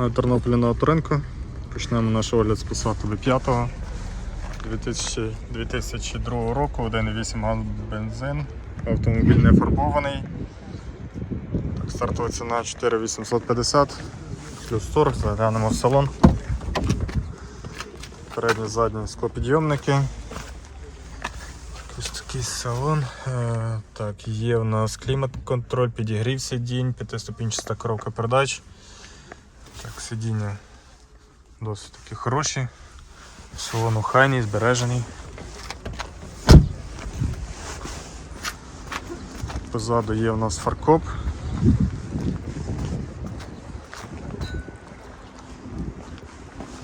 на Тернополі на авторинку. Почнемо наш огляд з Passat V5 2000, 2002 року, 1,8 газ бензин. Автомобіль не фарбований. Так, стартова ціна 4850 плюс торг, заглянемо в салон. Передні задні склопідйомники. Ось такий салон. Е, так, є в нас клімат-контроль, підігрів сидінь, п'ятиступінчаста коробка передач. Так, сидіння досить таки хороші. Салон охайний, збережений. Позаду є у нас фаркоп.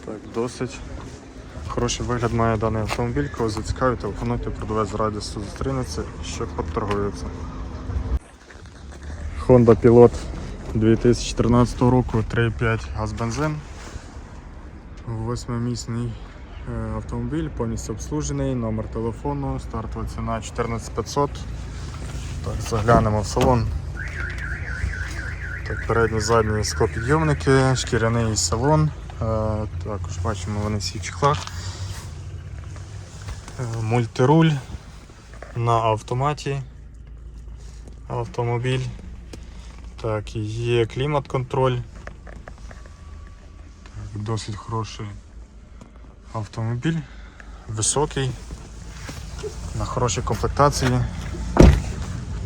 Так, досить хороший вигляд має даний автомобіль. Кого зацікавить, телефонуйте, продавець з радістю зустрінеться, що поторгується. Honda Pilot 2014 року 3.5 газ-бензин. Восьмимісний е, автомобіль, повністю обслужений, номер телефону, стартова ціна 14500. Так, заглянемо в салон. Так, передні задні склопідйомники, шкіряний салон. Е, Також бачимо вони всі в чехлах. Е, Мультируль на автоматі. Автомобіль. Так, є клімат-контроль. Досить хороший автомобіль, високий, на хорошій комплектації.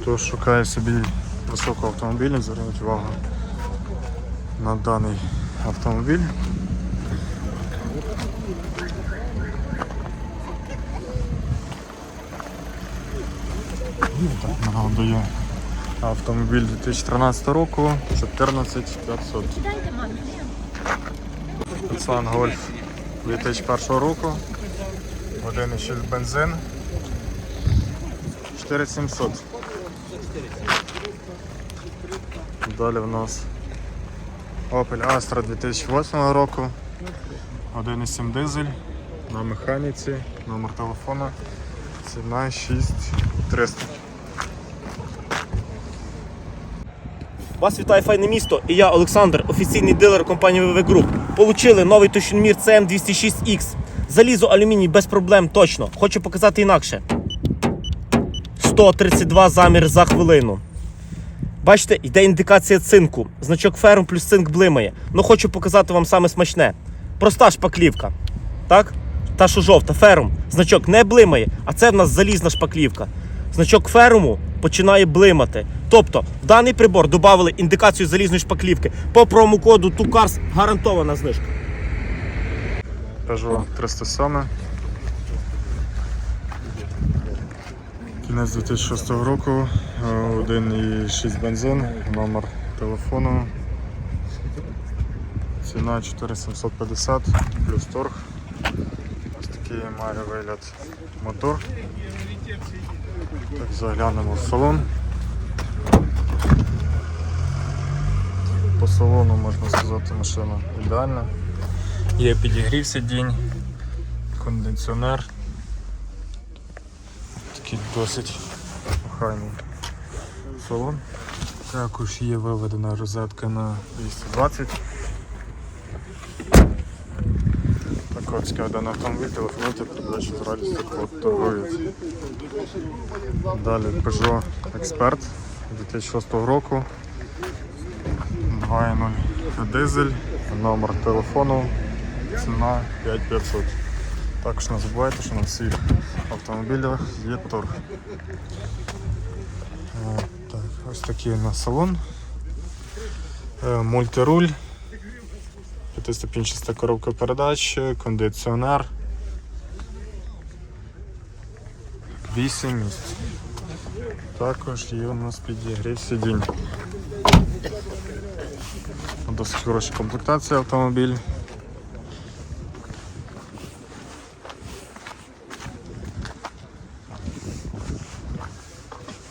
Хто шукає собі високого автомобіля, зверніть увагу на даний автомобіль. Так, нагадую, автомобіль 2013 року 14500. Дайте мамі. Volkswagen Golf 2001 року. 1,6 бензин. 4700. Далі в нас Opel Astra 2008 року. 1,7 дизель на механіці, номер телефона. Ціна 6300. Вас вітає файне місто і я, Олександр, офіційний дилер компанії VV Group. Получили новий тощунмір CM206X. Залізо, алюміній без проблем точно. Хочу показати інакше. 132 замір за хвилину. Бачите, йде індикація цинку. Значок ферм плюс цинк блимає. Ну хочу показати вам саме смачне. Проста шпаклівка. Так? Та що жовта, ферум. Значок не блимає, а це в нас залізна шпаклівка. Значок феруму починає блимати. Тобто в даний прибор додали індикацію залізної шпаклівки. По промокоду TUCARS гарантована знижка. Peugeot 307. Кінець 2006 року, е, 1,6 бензин, номер телефону. Ціна 4750 плюс торг. Ось такий має вигляд мотор. Так, заглянемо в салон. Салону можна сказати машина ідеальна. Є підігрів сидінь, кондиціонер. Такий досить охайний салон. Також є виведена розетка на 220. Так цікавий даний автомобіль, телефонуйте, передачу з радістю торгують. Далі Peugeot Expert 2006 року. 2.0 дизель, номер телефону, ціна 5500. Також не забувайте, що на всіх автомобілях є торг. Так, ось такий у нас салон. Е, Мультируль, п'ятиступінчаста коробка передач, кондиціонер. 8 місць. Також є у нас підігрів сидінь. Досить хороша комплектація автомобіль.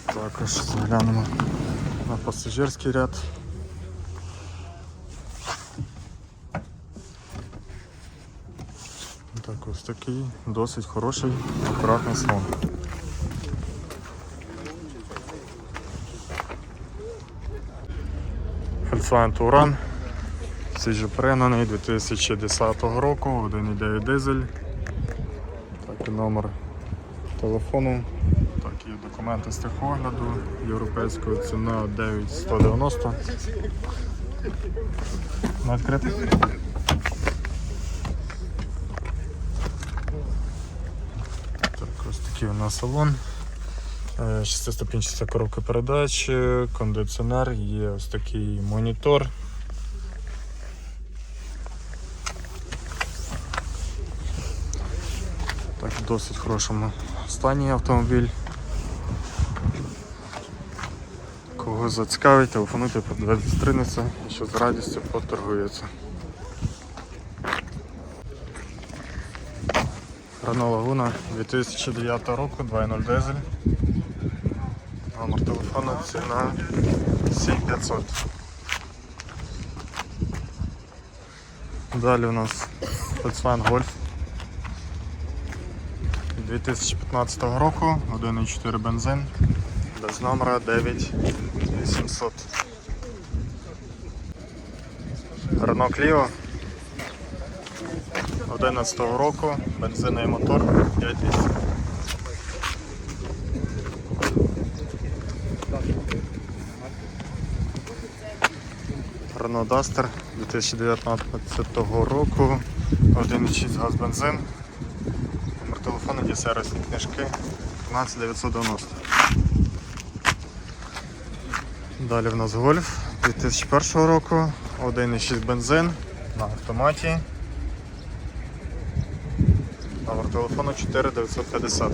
Також заглянемо на пасажирський ряд. Так, ось такий досить хороший, акуратний салон. Volkswagen Touran Свіжопригнаний 2010 року, 1,9 дизель. Так і номер телефону. Так, і документи з техогляду. Європейського ціна 9190. На відкритий. Так, ось такий у нас салон. Е, Шестиступінчаста коробка передач, е, кондиціонер, є ось такий монітор. Так, в досить хорошому стані автомобіль. Кого зацікавить, телефонуйте, зустрінеться, що з радістю поторгується. Renault Laguna 2009 року, 2.0 дизель. Номер телефону ціна 7500. Далі у нас Volkswagen Golf 2015 року, 1.4 бензин, без номера 9800. Renault Clio 11 року, бензиновий мотор 5200. Renault Duster 2019 року, 1,6 газ бензин, номер телефону є сервісні книжки 15990. Далі в нас Golf 2001 року, 1,6 бензин на автоматі. Номер телефону 4950.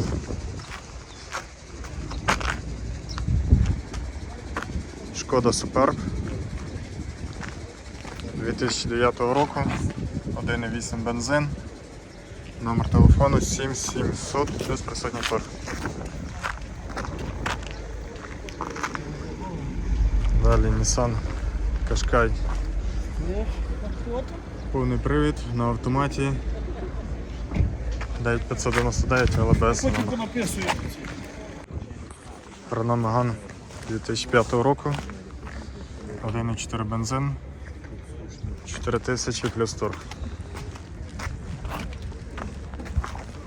Шкода Superb 2009 року, 1,8 бензин, номер телефону 7700 плюс присутній торг. Далі Nissan Qashqai. Повний привід на автоматі. 9599, але без номера. Renault Megane 2005 року. 1,4 бензин. 4000 плюс торг.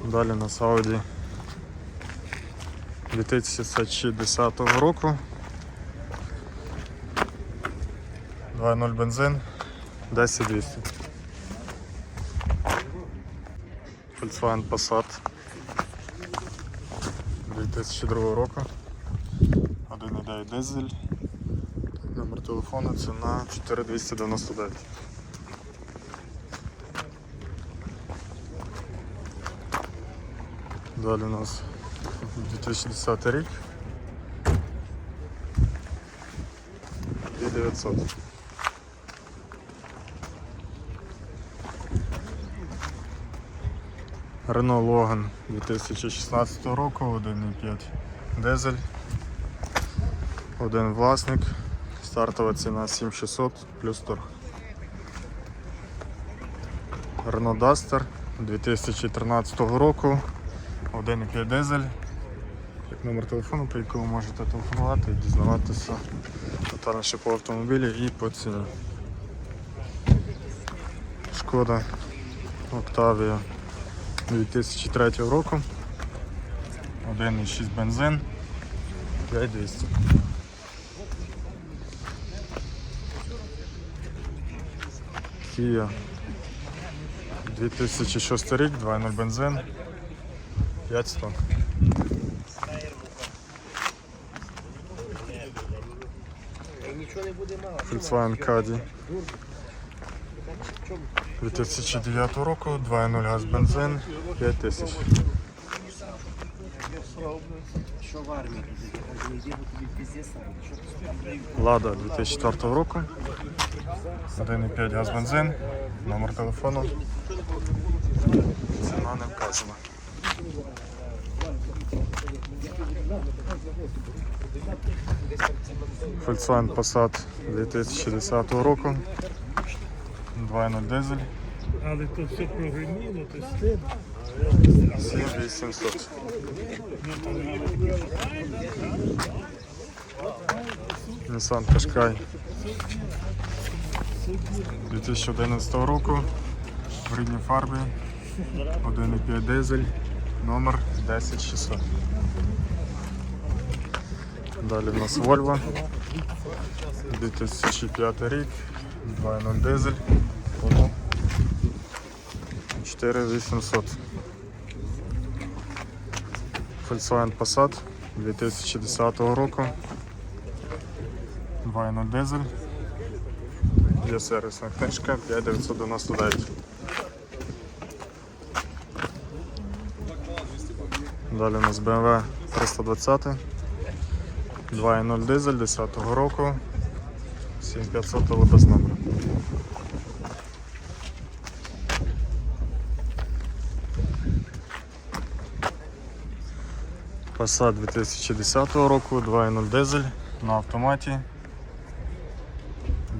Далі у нас Audi 2010 року. 2.0 бензин, 10200. Volkswagen Passat 2002 року. 1,9 дизель. Номер телефону ціна 4299. Далі у нас 2010 рік. 2900. Renault Logan 2016 року, 1,5 дизель. Один власник. Стартова ціна 7600 плюс торг. Renault Duster 2013 року. 1,5 дизель. Як номер телефону, по якому можете телефонувати і дізнаватися детальніше по автомобілі і по ціні. Шкода Octavia 2003 року. 1,6 бензин. 5200. Kia 2006 рік, 2.0 бензин, 500. Volkswagen Caddy 2009 року, 2.0 газ бензин, 5000. Що в армії? Ніде тобі піздець Лада 2004 року. 1,5 газ бензин, номер телефону. Ціна не вказана. Volkswagen Passat 2010 року. 2.0 дизель. Але то все прогреміло, то стид. 7800. Nissan Qashqai 2011 року в рідній фарбі 1,5 дизель, номер 10600. Далі в нас Volvo 2005 рік, 2.0 дизель, 4800. Volkswagen Passat 2010 року. 2.0 дизель. Є сервісна книжка 5999. Далі у нас BMW 320. 2.0 дизель 10 року. 7500 але без номера. Passat 2010 року, 2.0 дизель на автоматі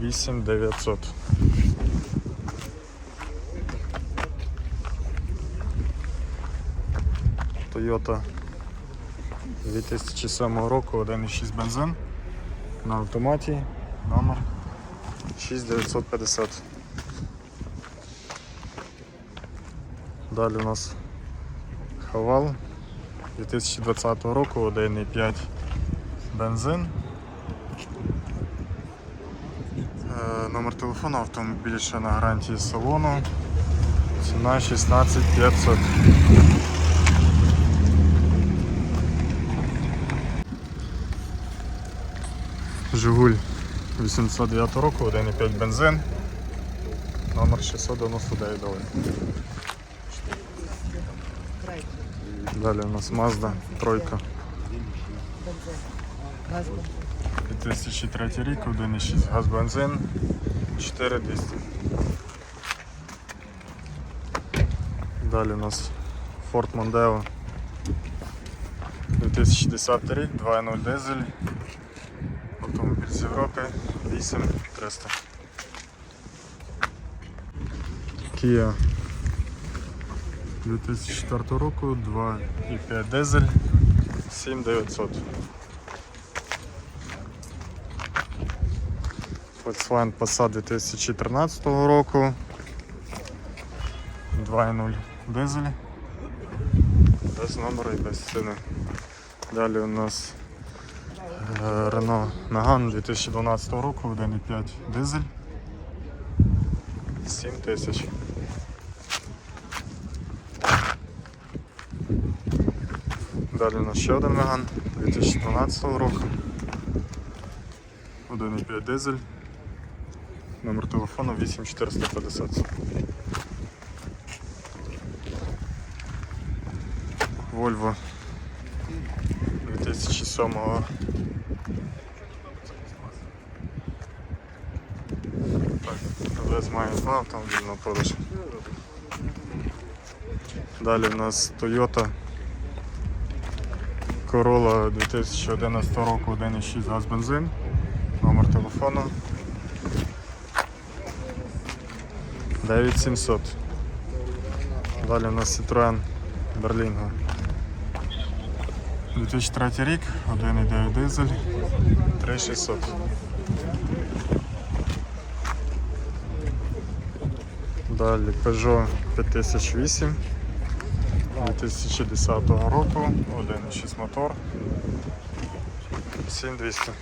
8900. Toyota 2007 року 1.6 бензин на автоматі номер 6950. Далі у нас Хавал 2020 року 1,5 бензин. Е, Номер телефону автомобіль ще на гарантії салону. Ціна 16500. Жигуль 809 року, 1,5 бензин. Номер 699 доларів. Далі у нас Mazda тройка. 2003 рік, 1,6 газ бензин, 4200. Далі у нас Ford Mondeo 2010 рік, 2.0 дизель. Європи 8300. Kia 2004 року, 2,5 дизель, 7900. Volkswagen Passat 2013 року. 2.0 дизель. Без номеру і без ціни. Далі у нас Renault Megane 2012 року, 1.5 дизель. 7 тисяч. Далі у нас ще один Megane 2012 року. 1,5 дизель. Номер телефону 8450. Volvo 2007 ЛС має на продаж. Далі в нас Toyota Corolla 2011 року 1,6 газ бензин. Номер телефону 9700. Далі у нас Citroen Berlingo. 2003 рік, 1,9 дизель, 3600. Далі Peugeot 5008 2010 року, 1,6 мотор, 7200.